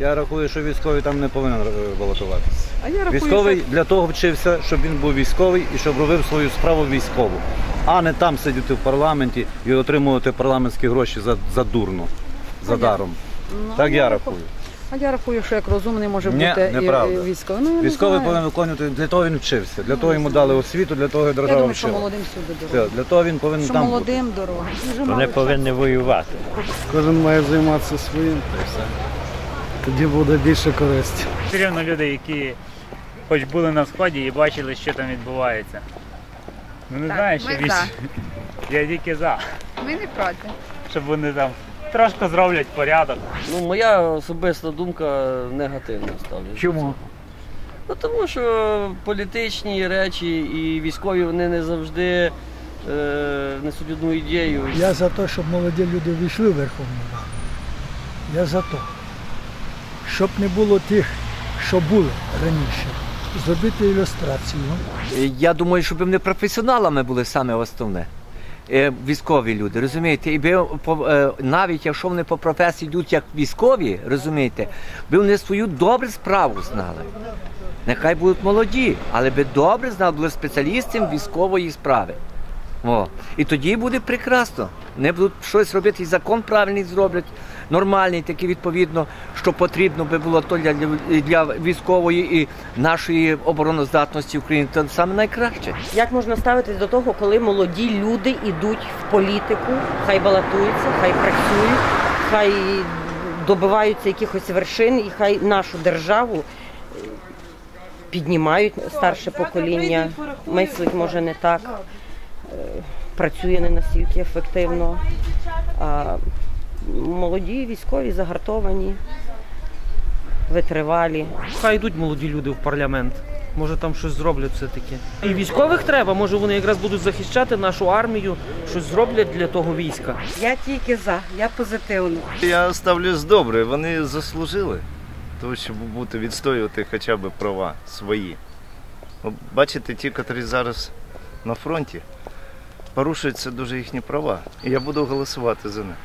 Я рахую, що військовий там не повинен е, балотуватися. А я рахую, Військовий що для того вчився, щоб він був військовий і щоб робив свою справу військову, а не там сидіти в парламенті і отримувати парламентські гроші за, за дурно, за даром. Ну, Так я рахую. рахую. А я рахую, що як розумний може Ні, бути і- неправда. і військовий. Ну, я не Військовий знаю. повинен виконувати, для того він вчився, для того йому дали освіту, для того і Я держава думаю, що вчила. молодим сюди Все, дорога. Для того він повинен Що там бути. молодим дорога. Дуже мало Вони повинні воювати. Кожен має займатися своїм, та й все. Тоді буде більше користі. Все рівно люди, які хоч були на сході і бачили, що там відбувається. Ну не знаю, що ми вісь. Я тільки за, Ми не проти. щоб вони там трошки зроблять порядок. Ну, моя особиста думка негативно ставлю. Чому? Ну тому що політичні речі і військові вони не завжди е, несуть одну ідею. Я за те, щоб молоді люди війшли в Верховну Раду. Я за те. Щоб не було тих, що були раніше. Зробити ілюстрацію. Я думаю, щоб вони професіоналами були саме основне. Е, Військові люди, розумієте, і би е, навіть якщо вони по професії йдуть як військові, розумієте, би вони свою добре справу знали. Нехай будуть молоді, але би добре знали, були спеціалістами військової справи. О. І тоді буде прекрасно. Вони будуть щось робити, і закон правильний зроблять, нормальний, такий відповідно, що потрібно би було то для, для, військової і нашої обороноздатності України, то саме найкраще. Як можна ставитись до того, коли молоді люди йдуть в політику, хай балотуються, хай працюють, хай добиваються якихось вершин і хай нашу державу е, піднімають старше покоління, мислить може не так, працює не настільки ефективно. А молоді військові загартовані, витривалі. Хай йдуть молоді люди в парламент. Може там щось зроблять все-таки. І військових треба, може вони якраз будуть захищати нашу армію, щось зроблять для того війська. Я тільки за, я позитивно. Я ставлюсь добре, вони заслужили того, щоб бути відстоювати хоча б права свої. Бачите, ті, які зараз на фронті, порушуються дуже їхні права. І я буду голосувати за них.